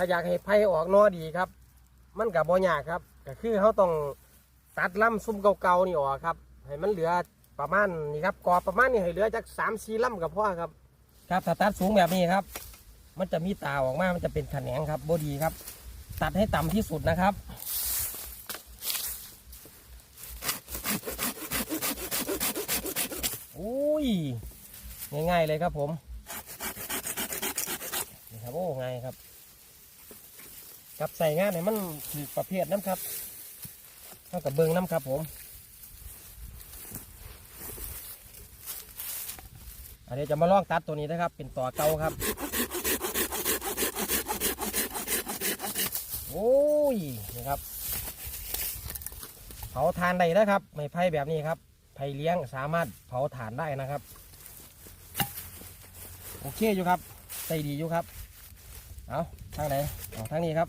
ถ้าอยากให้ไผ่ออกนอดีครับ มันกับบ่ยากครับ ก็คือเขาต้องตัดลำซุ้มเก่าๆนี่ออกครับ ให้มันเหลือประมาณนี่ครับกอประมาณนี้ให้เหลือจากสามสี่ลำกับพ่อครับ ครับถ้าตัดสูงแบบนี้ครับ มันจะมีตาออกมา มันจะเป็นแขนงครับบดีครับ ตัดให้ต่ำที่สุดนะครับอุ้ยง่ายๆเลยครับผมนี่ครับโอ้ง่ายครับ กับใส่งานเนี่ยมันถือประเภทน้ำครับเท่ากับเบิงน้ำครับผม อันนี้จะมาลองตัดตัวนี้นะครับ เป็นต่อเก่าครับ โอ้ยนี่ครับเผาทานได้นะครับไม่ไผ่แบบนี้ครับไผ่เลี้ยงสามารถเผาถ่านได้นะครับ โอเคอยู่ครับใจดีอยู่ครับ เอาทางไหนเอาทางนี้ครับ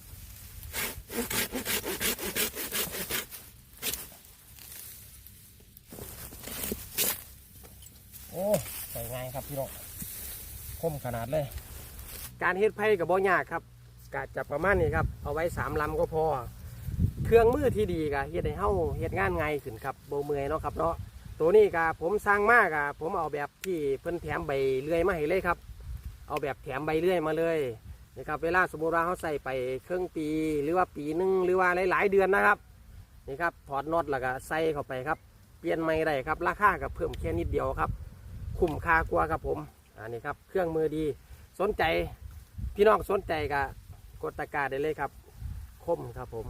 โอ้ใส่ง่ายครับพี่น้องคมขนาดเลย การเฮ็ดไผ่กับบ่ยากครับกะจะประมาณนี้ครับ เอาไว้สามลำก็พอ เครื่องมือที่ดีกะเฮ็ดให้เฮาเฮ็ดงานง่ายขึ้นครับโบเมื่อยเนาะครับเนาะ ตัวนี้กะผมสร้างมากะผมเอาแบบที่เพิ่นแถมใบเลื่อยมาให้เลยครับ เอาแบบแถมใบเลื่อยมาเลย นะครับเวลาสมมติว่าเขาใส่ไปครึ่งปีหรือว่าปีหนึ่งหรือว่าหลาย ๆ เดือนนะครับนี่ครับถอดน็อตแล้วก็ใส่เข้าไปครับ เปลี่ยนไม่ได้ครับ ราคากับเพิ่มแค่นิดเดียวครับ คุ้มค่ากว่าครับผมอันนี้ครับเครื่องมือดี สนใจพี่น้องสนใจก็กดตะกร้าได้เลยครับ คมครับผม